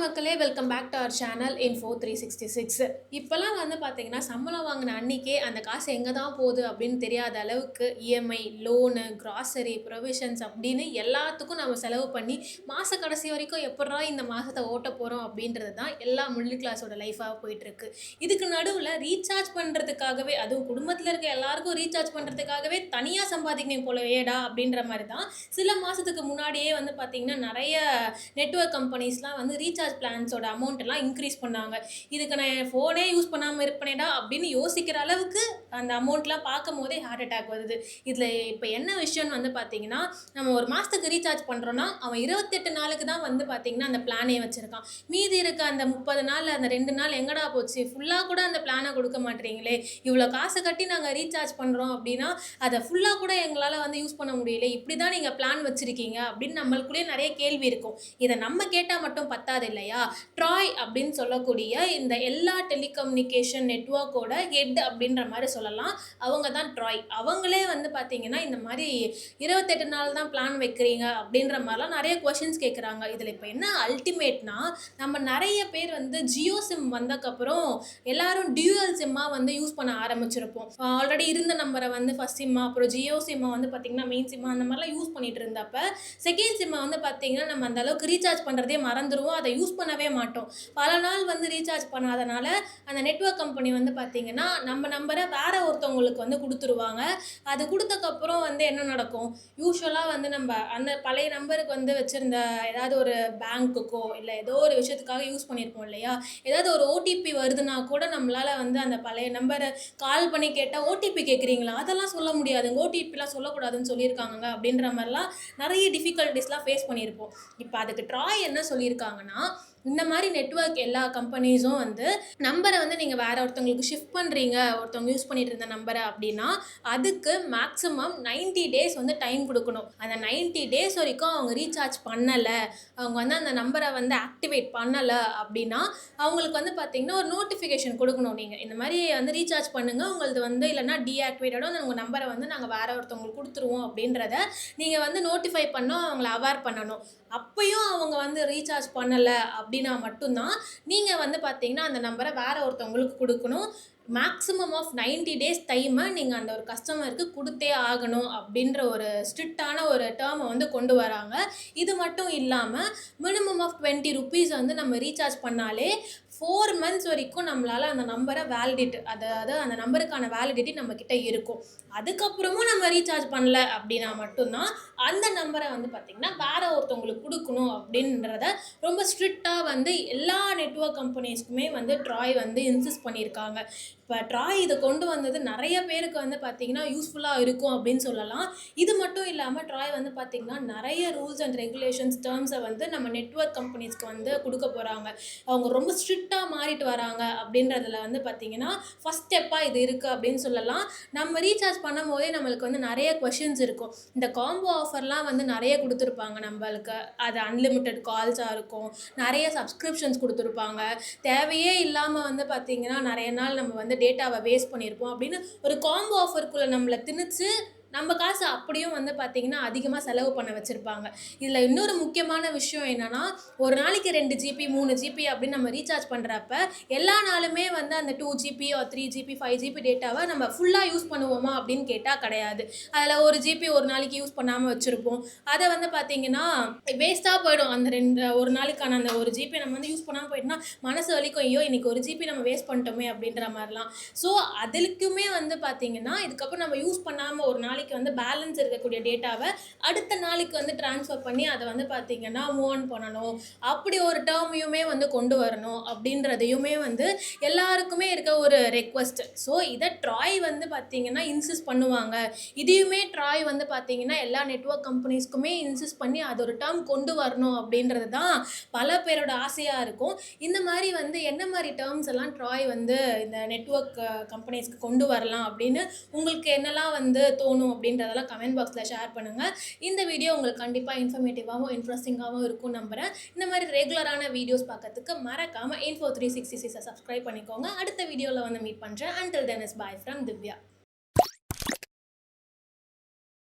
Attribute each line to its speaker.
Speaker 1: மக்களே welcome back to our channel four three sixty six இப்போல்லாம் வந்து பார்த்தீங்கன்னா சம்பளம் வாங்கின அன்னைக்கே அந்த காசு எங்கே தான் போகுது அப்படின்னு தெரியாத அளவுக்கு இஎம்ஐ லோனு கிராசரி ப்ரொவிஷன்ஸ் அப்படின்னு எல்லாத்துக்கும் நம்ம செலவு பண்ணி மாத கடைசி வரைக்கும் எப்படா இந்த மாதத்தை ஓட்ட போகிறோம் அப்படின்றது தான் எல்லா மிடில் கிளாஸோட லைஃபாக போயிட்டுருக்கு. இதுக்கு நடுவில் ரீசார்ஜ் பண்ணுறதுக்காகவே அதுவும் குடும்பத்தில் இருக்க எல்லாருக்கும் ரீசார்ஜ் பண்ணுறதுக்காகவே தனியாக சம்பாதிக்கணும் போலவேடா அப்படின்ற மாதிரி தான் சில மாதத்துக்கு முன்னாடியே வந்து பார்த்திங்கன்னா நிறைய நெட்வொர்க் கம்பெனிஸ்லாம் வந்து ரீசார்ஜ் பிளான்ஸோட அமௌண்ட் எல்லாம் இன்க்ரீஸ் பண்ணாங்க. இதுக்கு நான் ஃபோனே யூஸ் பண்ணாமல் இருப்பேனேடா அப்படின்னு யோசிக்கிற அளவுக்கு அந்த அமௌண்ட்லாம் பார்க்கும் போதே ஹார்ட் அட்டாக் வருது. இதில் இப்போ என்ன விஷயம்னு வந்து பார்த்தீங்கன்னா நம்ம ஒரு மாதத்துக்கு ரீசார்ஜ் பண்ணுறோன்னா அவன் இருபத்தெட்டு நாளுக்கு தான் வந்து பார்த்தீங்கன்னா அந்த பிளானே வச்சுருக்கான். மீதி இருக்க அந்த முப்பது நாள் அந்த ரெண்டு நாள் எங்கடா போச்சு? ஃபுல்லாக கூட அந்த பிளானை கொடுக்க மாட்டீங்களே இவ்வளோ காசு கட்டி நாங்கள் ரீசார்ஜ் பண்ணுறோம் அப்படின்னா அதை ஃபுல்லாக கூட எங்களால் வந்து யூஸ் பண்ண முடியல. இப்படி தான் நீங்கள் பிளான் வச்சுருக்கீங்க அப்படின்னு நம்மளுக்குள்ளேயே நிறைய கேள்வி இருக்கும். இதை நம்ம கேட்டால் மட்டும் பத்தாது இல்லையா? ட்ராய் அப்படின்னு சொல்லக்கூடிய இந்த எல்லா டெலிகம்யூனிகேஷன் நெட்ஒர்க்கோட ஹெட் அப்படின்ற மாதிரி சொல்லலாம். அவங்க தான் ட்ராய் அவங்களே வந்து பார்த்தீங்கன்னா இந்த மாதிரி இருபத்தெட்டு நாள் தான் பிளான் வைக்கிறீங்க அப்படின்ற மாதிரிலாம் நிறைய கொஷின்ஸ் கேட்குறாங்க இதில் இப்போ என்ன அல்டிமேட்னா நம்ம நிறைய பேர் வந்து ஜியோ சிம் வந்ததுக்கப்புறம் எல்லாரும் டியூவல் சிம்மாக வந்து யூஸ் பண்ண ஆரம்பிச்சிருப்போம். ஆல்ரெடி இருந்த நம்பரை வந்து ஃபஸ்ட் சிம்மா அப்புறம் ஜியோ சிம்மை வந்து பார்த்திங்கன்னா மெயின் சிம்மா அந்த மாதிரிலாம் யூஸ் பண்ணிட்டு இருந்தப்ப செகண்ட் சிம்மை வந்து பார்த்திங்கன்னா நம்ம அந்த அளவுக்கு ரீசார்ஜ் பண்ணுறதே மறந்துடுவோம் அதை யூஸ் யூஸ் பண்ணவே மாட்டோம். பல நாள் வந்து ரீசார்ஜ் பண்ணாதனால அந்த நெட்வொர்க் கம்பெனி வந்து பார்த்திங்கன்னா நம்ம நம்பரை வேற ஒருத்தவங்களுக்கு வந்து கொடுத்துருவாங்க. அது கொடுத்தக்கப்புறம் வந்து என்ன நடக்கும்? யூஸ்வலாக வந்து நம்ம அந்த பழைய நம்பருக்கு வந்து வச்சுருந்த ஏதாவது ஒரு பேங்க்குக்கோ இல்லை ஏதோ ஒரு விஷயத்துக்காக யூஸ் பண்ணியிருப்போம் இல்லையா? ஏதாவது ஒரு ஓடிபி வருதுன்னா கூட நம்மளால் வந்து அந்த பழைய நம்பரை கால் பண்ணி கேட்டால் ஓடிபி கேட்குறீங்களா அதெல்லாம் சொல்ல முடியாதுங்க. ஓடிபிலாம் சொல்லக்கூடாதுன்னு சொல்லியிருக்காங்க அப்படின்ற மாதிரிலாம் நிறைய டிஃபிகல்ட்டிஸ்லாம் ஃபேஸ் பண்ணியிருப்போம். இப்போ அதுக்கு ட்ராய் என்ன சொல்லியிருக்காங்கன்னா ま。இந்த மாதிரி நெட்வொர்க் எல்லா கம்பெனிஸும் வந்து நம்பரை வந்து நீங்கள் வேறு ஒருத்தவங்களுக்கு ஷிஃப்ட் பண்ணுறீங்க ஒருத்தவங்க யூஸ் பண்ணிட்டு இருந்த நம்பரை அப்படின்னா அதுக்கு மேக்ஸிமம் 90 டேஸ் வந்து டைம் கொடுக்கணும். அந்த 90 டேஸ் வரைக்கும் அவங்க ரீசார்ஜ் பண்ணலை அவங்க வந்து அந்த நம்பரை வந்து ஆக்டிவேட் பண்ணலை அப்படின்னா அவங்களுக்கு வந்து பார்த்தீங்கன்னா ஒரு நோட்டிஃபிகேஷன் கொடுக்கணும் நீங்கள் இந்த மாதிரி வந்து ரீசார்ஜ் பண்ணுங்கள் உங்களது வந்து இல்லைனா டீஆக்டிவேட்டடோ அந்த உங்கள் நம்பரை வந்து நாங்கள் வேறு ஒருத்தவங்களுக்கு கொடுத்துருவோம் அப்படின்றத நீங்கள் வந்து நோட்டிஃபை பண்ணோம் அவங்கள அவேர் பண்ணணும். அப்பயும் அவங்க வந்து ரீசார்ஜ் பண்ணலை அப் அப்படின்னா மட்டும்தான் நீங்கள் வந்து பார்த்தீங்கன்னா அந்த நம்பரை வேற ஒருத்தவங்களுக்கு கொடுக்கணும். மேக்ஸிமம் ஆஃப் 90 டேஸ் டைமை நீங்கள் அந்த ஒரு கஸ்டமருக்கு கொடுத்தே ஆகணும் அப்படின்ற ஒரு ஸ்ட்ரிக்டான ஒரு டேர்மை வந்து கொண்டு வராங்க. இது மட்டும் இல்லாமல் மினிமம் ஆஃப் டுவெண்ட்டி ருபீஸ் வந்து நம்ம ரீசார்ஜ் பண்ணாலே ஃபோர் மந்த்ஸ் வரைக்கும் நம்மளால் அந்த நம்பரை வேலிடிட் அதாவது அந்த நம்பருக்கான வேலிடிட்டி நம்மக்கிட்ட இருக்கும். அதுக்கப்புறமும் நம்ம ரீசார்ஜ் பண்ணல அப்படின்னா மட்டும்தான் அந்த நம்பரை வந்து பார்த்திங்கன்னா வேறு ஒருத்தவங்களுக்கு கொடுக்கணும் அப்படின்றத ரொம்ப ஸ்ட்ரிக்டாக வந்து எல்லா நெட்வொர்க் கம்பெனிஸ்க்குமே வந்து ட்ராய் வந்து இன்சிஸ்ட் பண்ணியிருக்காங்க. இப்போ ட்ராய் இதை கொண்டு வந்தது நிறைய பேருக்கு வந்து பார்த்திங்கன்னா யூஸ்ஃபுல்லாக இருக்கும் அப்படின்னு சொல்லலாம். இது மட்டும் இல்லாமல் ட்ராய் வந்து பார்த்திங்கன்னா நிறைய ரூல்ஸ் அண்ட் ரெகுலேஷன்ஸ் டேர்ம்ஸை வந்து நம்ம நெட்வொர்க் கம்பெனிஸ்க்கு வந்து கொடுக்க போகிறாங்க அவங்க ரொம்ப ஸ்ட்ரிக்டாக மாறிட்டு வராங்க அப்படின்றதுல வந்து பார்த்திங்கன்னா ஃபஸ்ட் ஸ்டெப்பாக இது இருக்குது அப்படின்னு சொல்லலாம். நம்ம ரீசார்ஜ் பண்ணும் போதே நம்மளுக்கு வந்து நிறைய கொஷின்ஸ் இருக்கும். இந்த காம்போ ஆஃபர்லாம் வந்து நிறைய கொடுத்துருப்பாங்க நம்மளுக்கு. அது அன்லிமிட்டெட் கால்ஸாக இருக்கும். நிறைய சப்ஸ்கிரிப்ஷன்ஸ் கொடுத்துருப்பாங்க. தேவையே இல்லாமல் வந்து பார்த்திங்கன்னா நிறைய நாள் நம்ம வந்து டேட்டாவை வேஸ்ட் பண்ணியிருப்போம் அப்படின்னு ஒரு காம்போ ஆஃபருக்குள்ளே நம்மளை திணிச்சு நம்ம காசு அப்படியும் வந்து பார்த்திங்கன்னா அதிகமாக செலவு பண்ண வச்சுருப்பாங்க. இதில் இன்னொரு முக்கியமான விஷயம் என்னென்னா ஒரு நாளைக்கு ரெண்டு ஜிபி மூணு ஜிபி அப்படின்னு நம்ம ரீசார்ஜ் பண்ணுறப்ப எல்லா நாளுமே வந்து அந்த two GB three GB five GB டேட்டாவை நம்ம ஃபுல்லாக யூஸ் பண்ணுவோமா அப்படின்னு கேட்டால் கிடையாது. அதில் ஒரு ஜிபி ஒரு நாளைக்கு யூஸ் பண்ணாமல் வச்சுருப்போம். அதை வந்து பார்த்திங்கன்னா வேஸ்ட்டாக போயிடும். அந்த ரெண்டு ஒரு நாளைக்கான அந்த ஒரு ஜிபி நம்ம வந்து யூஸ் பண்ணாமல் போயிட்டோம்னா மனசு வலிக்கும் ஐயோ இன்றைக்கி ஒரு ஜிபி நம்ம வேஸ்ட் பண்ணிட்டோமே அப்படின்ற மாதிரிலாம். ஸோ அதுக்குமே வந்து பார்த்திங்கன்னா இதுக்கப்புறம் நம்ம யூஸ் பண்ணாமல் ஒரு நாளைக்கு வந்து பேலன்ஸ் இருக்கக்கூடிய டேட்டாவை அடுத்த நாளைக்கு வந்து ட்ரான்ஸ்ஃபர் பண்ணி அதை வந்து பார்த்திங்கன்னா மூவ் ஆன் பண்ணணும். அப்படி ஒரு டேர்மையுமே வந்து கொண்டு வரணும் அப்படின்றதையுமே வந்து எல்லாருக்குமே இருக்க ஒரு ரெக்வஸ்ட் ஸோ இதை ட்ராய் வந்து பார்த்திங்கன்னா இன்சிஸ்ட் பண்ணுவாங்க. இதையுமே ட்ராய் வந்து பார்த்திங்கன்னா எல்லா நெட்வொர்க் கம்பெனிஸ்க்குமே இன்சிஸ்ட் பண்ணி அது ஒரு டேர்ம் கொண்டு வரணும் அப்படின்றது தான் பல பேரோட ஆசையாக இருக்கும். இந்த மாதிரி வந்து என்ன மாதிரி டேர்ம்ஸ் எல்லாம் ட்ராய் வந்து இந்த நெட்வொர்க் கம்பெனிஸ்க்கு கொண்டு வரலாம் அப்படின்னு உங்களுக்கு என்னெல்லாம் வந்து தோணும்? அப்படின்றதெல்லாம் கமெண்ட் பாக்ஸில் ஷேர் பண்ணுங்கள் இந்த வீடியோ உங்களுக்கு கண்டிப்பாக இன்ஃபர்மேட்டிவாகவும் இன்ட்ரெஸ்டிங்காகவும் இருக்கும் நம்புகிறேன் இந்த மாதிரி ரெகுலரான வீடியோஸ் பார்க்கறதுக்கு மறக்காமல் இன்ஃபோ த்ரீ சிக்ஸ்டி சிக்ஸை சப்ஸ்கிரைப் பண்ணிக்கோங்க. அடுத்த வீடியோவில் வந்து மீட் பண்ணுறேன் until then is bye from Divya.